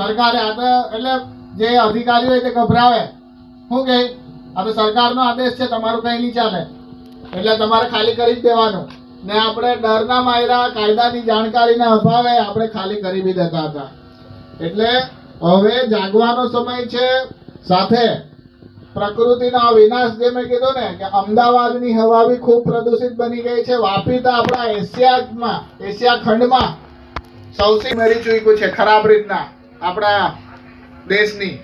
સરકારે આ તો એટલે જે અધિકારીઓ હોય તે ગભરાવે. શું કે આ તો સરકારનો આદેશ છે, તમારું કંઈ નહીં ચાલે. એટલે તમારે ખાલી કરી જ દેવાનું. ને આપણે ડરના માયરા, કાયદાની જાણકારીના અભાવે આપણે ખાલી કરી બી દેતા હતા. એટલે હવે જાગવાનો સમય છે. સાથે પ્રકૃતિનો વિનાશ જે મેં કીધો ને, કે અમદાવાદની હવા બી ખૂબ પ્રદૂષિત બની ગઈ છે. વાપી તો આપણા એશિયામાં એશિયા ખંડમાં સૌથી મરી ચૂક્યું છે, ખરાબ રીતના. આપણા દેશની.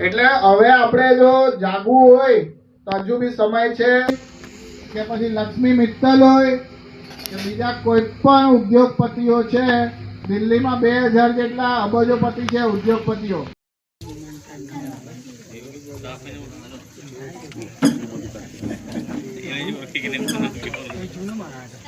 એટલે હવે આપણે જો જાગવું હોય, તો હજુ બી સમય છે, કે પછી લક્ષ્મી મિત્તલ હોય, કે બીજા કોઈ પણ ઉદ્યોગપતિઓ છે, દિલ્હીમાં બે હજાર જેટલા અબજોપતિ છે, ઉદ્યોગપતિઓ.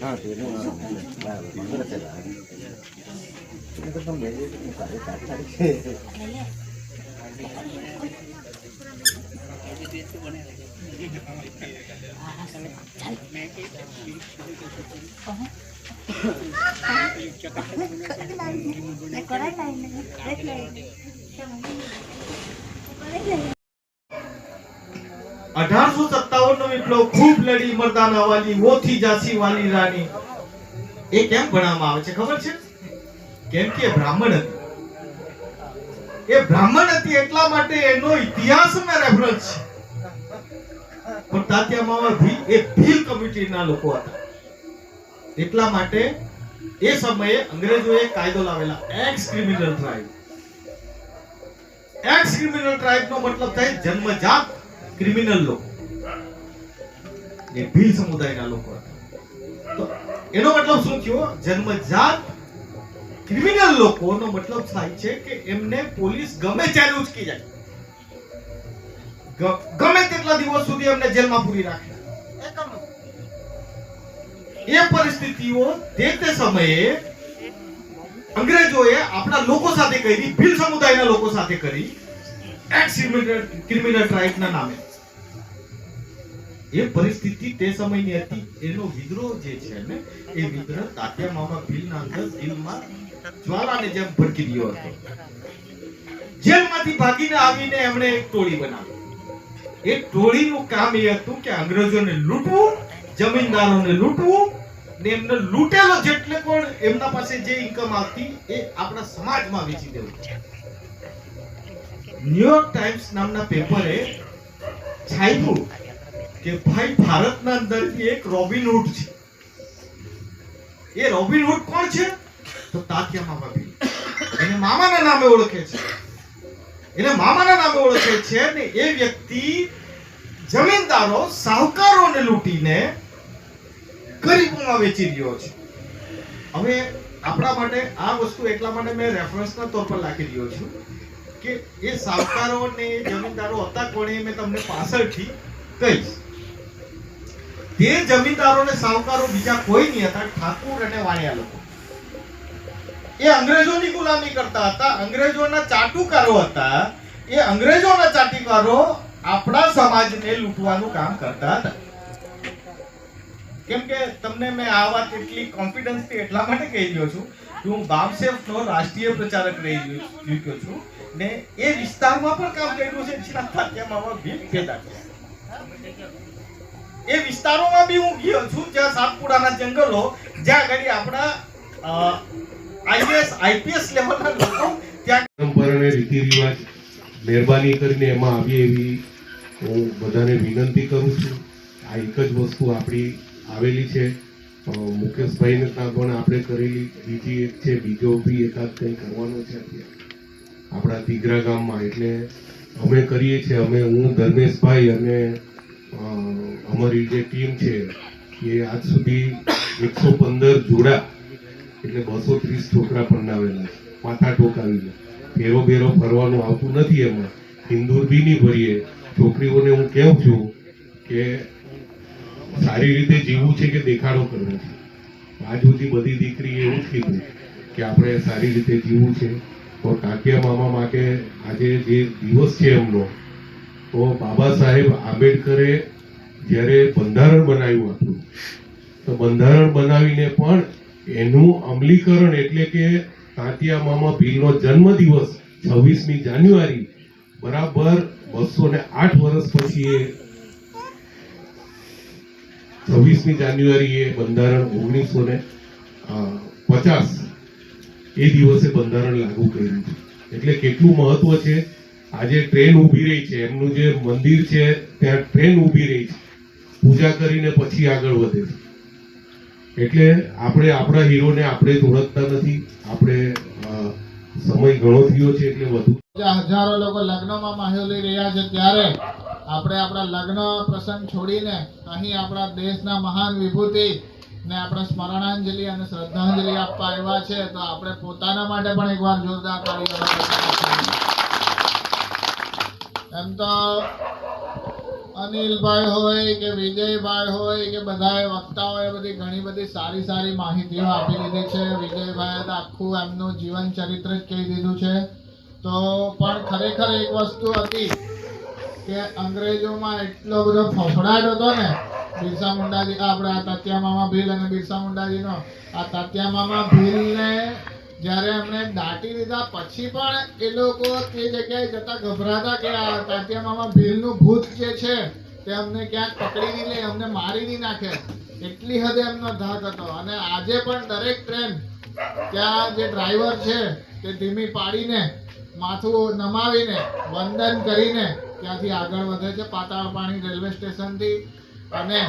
હા તે બરાબર પંદર તો તમે તારીખ છે અઢારસો સત્તાવન નો વિપ્લવ ખૂબ લડી, મર્દાના વાલી મોથી જાસી વાલી રાણી. એ કેમ ભણવામાં આવે છે ખબર છે? કેમ કે બ્રાહ્મણ હતી. એ બ્રાહ્મણ હતી એટલા માટે એનો ઇતિહાસમાં રેફરન્સ છે. પણ તાત્યા મામા ભી એ ભીલ કમિટીના લોકો હતા. એટલા માટે એ સમયે અંગ્રેજોએ કાયદો લાવેલા. Ex criminal tribe ex criminal tribe નો મતલબ થાય જન્મજાત ક્રિમિનલ લોકો. એ ભીલ સમુદાયના લોકો હતા. તો એનો મતલબ શું થયો? જન્મજાત ક્રિમિનલ લોકોનો મતલબ થાય છે કે એમને પોલીસ ગમે ત્યારે ઉચકી જાય. ગમે તેટલા દિવસ સુધી એમને જેલમાં પૂરી રાખે. એ પરિસ્થિતિઓ તે તે સમયે અંગ્રેજોએ આપણા લોકો સાથે કરી, ભીલ સમુદાયના લોકો સાથે કરી એક્સ ક્રિમિનલ ટ્રાઇબના નામે. એ પરિસ્થિતિ તે સમયની હતી, એનો વિદ્રોહ જે છે ને, એ વિદ્રોહ તાત્યા મામા ભીલના અંદર દિલમાં જ્વાલાને જેમ ભડકી રહ્યો હતો. જેલમાંથી ભાગીને આવીને એમણે એક ટોળી બનાવી. એ ટોળીનું કામ એ હતું કે અંગ્રેજોને લૂંટવું, જમીનદારોને લૂંટવું, ને એમને લૂંટેલો જેટલે પણ એમના પાસે જે ઇન્કમ આવતી, એ આપણા સમાજમાં વેચી દેવું. ન્યુયોર્ક ટાઈમ્સ નામના પેપરે છાપ્યું કે ભાઈ ભારતના અંદર એક રોબિનહુડ છે. એ રોબિનહુડ કોણ છે? તો તાત્યા મામા એને મામાના નામે ઓળખે છે. એને મામાના નામે ઓળખે છે ને એ વ્યક્તિ જમીનદારો, સાહુકારોને લૂંટીને ગરીબોમાં વેચી રહ્યો છે. હવે આપણા માટે આ વસ્તુ એટલા માટે મેં રેફરન્સના તોર પર રાખી રહ્યો છું કે એ સાહુકારો ને જમીનદારો હતા કોણે મેં તમને પાછળથી કહીશ. તે જમીનદારો ને સાહુકારો બીજા કોઈ નહીં હતા, ઠાકુર અને વાણિયા લોકો. એ અંગ્રેજોની ગુલામી કરતા હતા. અંગ્રેજોના ચાટુકારો હતા. એ અંગ્રેજોના ચાટુકારો આપણા સમાજને લૂંટવાનું કામ કરતા હતા. કેમ કે તમને મેં આ વાત એટલી કોન્ફિડન્સથી એટલા માટે કહી ગયો છું. કે હું બામસેફનો રાષ્ટ્રીય પ્રચારક રહી ચૂક્યો છું ને એ વિસ્તારમાં પણ કામ કર્યું છે. જેના તાત્યા ભીમ પેદા થયા એ વિસ્તારોમાં બી હું ગયો છું, જ્યાં સાતપુડાના જંગલો, જ્યાં આગળ આપણા આઈએસ આઈપીએસ લેવલના લોકો ત્યાં પરંપરા અને રીતિ રિવાજ, મહેરબાની કરીને એમાં આવી એવી હું બધાને વિનંતી કરું છું. આ એક જ વસ્તુ આપણી આવેલી છે. મુકેશભાઈ ત્યાં પણ આપણે કરેલી, બીજી એક છે, બીજો બી એકાદ કંઈ કરવાનો છે આપણા તીગરા ગામમાં એટલે અમે કરીએ છીએ, અમે હું, ધર્મેશભાઈ અને અમારી જે ટીમ છે, એ આજ સુધી એકસો પંદર જોડા, એટલે બસો ત્રીસ છોકરા પરણાવેલા માથા ટોકાવીને. ફેરો ભેરો ફરવાનું આવતું નથી એમાં. હિન્દુર બી નહીં ભરીએ. છોકરીઓને હું કહું છું કે સારી રીતે જીવવું છે કે દેખાડો કરવો છે. આજ સુધી બધી દીકરી એવું કીધું કે આપણે સારી રીતે જીવવું છે. તો કાકિયા મામા માટે આજે જે દિવસ છે એમનો તો બાબા સાહેબ આંબેડકરે જ્યારે બંધારણ બનાવ્યું હતું, તો બંધારણ બનાવીને પણ એનું અમલીકરણ એટલે કે તાંતિયા મામા ભીલનો જન્મદિવસ છવ્વીસમી જાન્યુઆરી બરાબર બસો ને આઠ વર્ષ પછી એ છવ્વીસમી જાન્યુઆરી એ બંધારણ ઓગણીસો ને પચાસ એ દિવસે બંધારણ લાગુ કર્યું એટલે કેટલું મહત્વ છે? આજે ટ્રેન ઊભી રહી છે, એમનું જે મંદિર છે, ત્યાં ટ્રેન ઊભી રહી છે. પૂજા કરીને પછી આગળ વધે છે. એટલે આપણે આપણા હીરોને આપણે જ ઓળખતા નથી, આપણે સમય ઘણો થયો છે એટલે વધુ હજારો લોકો લગ્નમાં માહોલી રહ્યા છે, ત્યારે આપણે આપણા લગ્ન પ્રસંગ છોડીને અહીં આપણા દેશના મહાન વિભૂતિ ને આપણે સ્મરણાંજલિ અને શ્રદ્ધાંજલિ આપવા આવ્યા છે, તો આપણે પોતાના માટે પણ એકવાર જોરદાર બજાવવી એમ તો અનિલભાઈ હોય કે વિજયભાઈ હોય કે બધાએ વક્તાઓએ બધી ઘણી બધી સારી સારી માહિતીઓ આપી દીધી છે. વિજયભાઈએ તો આખું એમનું જીવન ચરિત્ર જ કહી દીધું છે. તો પણ ખરેખર એક વસ્તુ હતી કે અંગ્રેજોમાં એટલો બધો ફફડાટ હતો ને, બિરસા મુંડાજી આપણે આ તાત્યા મામા ભીલ અને બિરસા મુંડાજીનો, આ તાત્યા મામા ભીલને જ્યારે એમણે દાટી દીધા પછી પણ એ લોકો તે જગ્યાએ જતા ગભરાતા કે આ તાત્યા મામા ભીલનું ભૂત જે છે તે અમને ક્યાંક પકડી નહીં લે, અમને મારી નહીં નાખે. એટલી હદે એમનો ધાક હતો. અને આજે પણ દરેક ટ્રેન ત્યાં જે ડ્રાઈવર છે તે ધીમી પાડીને, માથું નમાવીને, વંદન કરીને ત્યાંથી આગળ વધે છે પાતાળ પાણી રેલવે સ્ટેશનથી. અને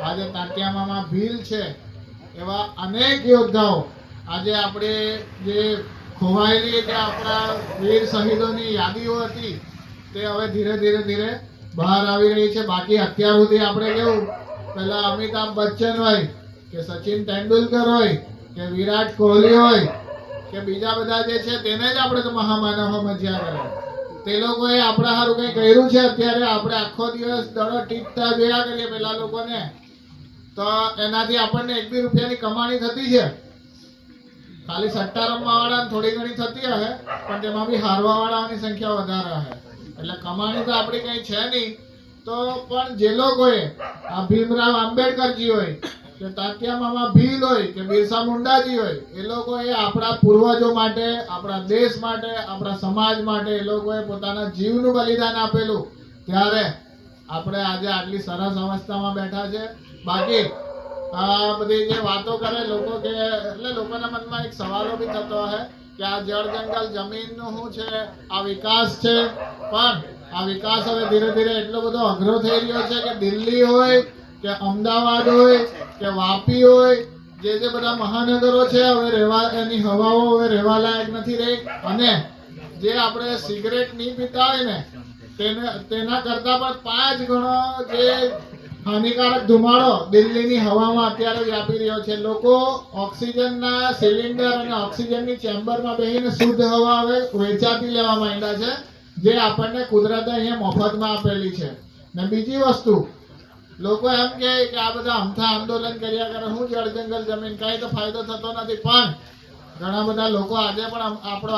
આજે તાત્યામામાં ભીલ છે એવા અનેક યોદ્ધાઓ આજે આપણે જે ખોવાયેલી જે આપણા વીર શહીદોની યાદીઓ હતી, તે હવે ધીરે ધીરે ધીરે બહાર આવી રહી છે. બાકી અત્યાર સુધી આપણે કેવું, પહેલા અમિતાભ બચ્ચન હોય, કે સચિન તેંડુલકર હોય, કે વિરાટ કોહલી હોય, કે બીજા બધા જે છે, તેને જ આપણે તો મહામાનવ મજા કરે. તે લોકોએ આપણા સારું કંઈ કર્યું છે? અત્યારે આપણે આખો દિવસ દડો ટીપતા જોયા કરીએ પેલા લોકોને. તો એનાથી આપણને એક બી રૂપિયાની કમાણી થતી છે. ખાલી સટ્ટા રમવા વાળા થોડી ઘણી થતી હશે પણ તેમાં બી હારવા વાળાની સંખ્યા વધારે હશે એટલે કમાણી તો આપણી કંઈ છે નહીં. તો પણ જે લોકોએ આ ભીમરાવ આંબેડકરજી હોય, કે તાત્યા મામા ભીલ હોય, કે બિરસા મુંડાજી હોય, એ લોકોએ આપણા પૂર્વજો માટે, આપણા દેશ માટે, આપણા સમાજ માટે એ લોકોએ પોતાના જીવનું બલિદાન આપેલું. ત્યારે આપણે આજે આટલી સરસ અવસ્થામાં બેઠા છે. બાકી આ બધી જે વાતો કરે લોકો કે, એટલે લોકોના મનમાં એક સવાલો બી થતો હશે કે આ જળ જંગલ જમીનનું શું છે? આ વિકાસ છે? પણ આ વિકાસ હવે ધીરે ધીરે એટલો બધો અઘરો થઈ રહ્યો છે કે દિલ્હી હોય, કે અમદાવાદ હોય, કે વાપી હોય, જે જે બધા મહાનગરો છે, હવે રહેવા, એની હવાઓ હવે રહેવા લાયક નથી રહી. અને જે આપણે સિગરેટ નહીં પીતા હોય ને, તેને, તેના કરતાં પણ પાંચ ગણો જે હાનિકારક ધુમાડો દિલ્હીની હવામાં અત્યારે વ્યાપી રહ્યો છે. લોકો ઓક્સિજનના સિલિન્ડર અને ઓક્સિજનની ચેમ્બરમાં બેહીને શુદ્ધ હવા હવે વેચાતી લેવા માંડ્યા છે, જે આપણને કુદરતે અહીંયા મફતમાં આપેલી છે. ને બીજી વસ્તુ, લોકો એમ કહે કે આ બધા અમથા આંદોલન કર્યા કરે, હું જળ જંગલ જમીન, કાંઈ તો ફાયદો થતો નથી, પણ ઘણા બધા લોકો આજે પણ આપણો